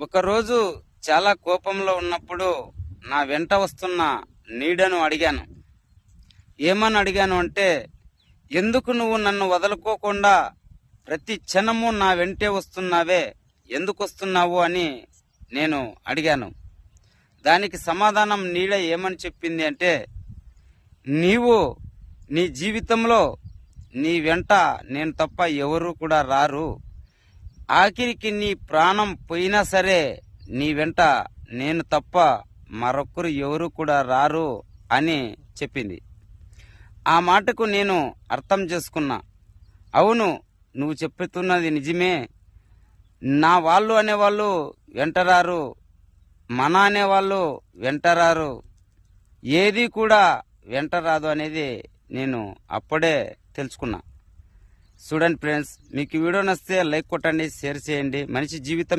ఒకరోజు చాలా కోపంలో ఉన్నప్పుడు నా వెంట వస్తున్న నీడను అడిగాను. ఏమని అడిగాను అంటే ఎందుకు నువ్వు నన్ను వదులుకోకుండా ప్రతి క్షణము నా వెంటే వస్తున్నావే ఎందుకు వస్తున్నావు? అని నేను అడిగాను. దానికి సమాధానం నీడ ఏమని చెప్పింది అంటే నీవు నీ జీవితంలో నీ వెంట నేను తప్ప ఎవరు కూడా రారు. ఆఖరికి నీ ప్రాణం పోయినా సరే నీ వెంట నేను తప్ప మరొకరు ఎవరు కూడా రారు అని చెప్పింది. ఆ మాటకు నేను అర్థం చేసుకున్నా. అవును నువ్వు చెప్తున్నది నిజమే. నా వాళ్ళు అనేవాళ్ళు వెంటరారు మన అనేవాళ్ళు వెంటరారు. ఏది కూడా వెంటరాదు అనేది నేను అప్పుడే తెలుసుకున్నా. చూడండి ఫ్రెండ్స్ మీకు వీడియో నచ్చితే లైక్ కొట్టండి షేర్ చేయండి. మనిషి జీవితం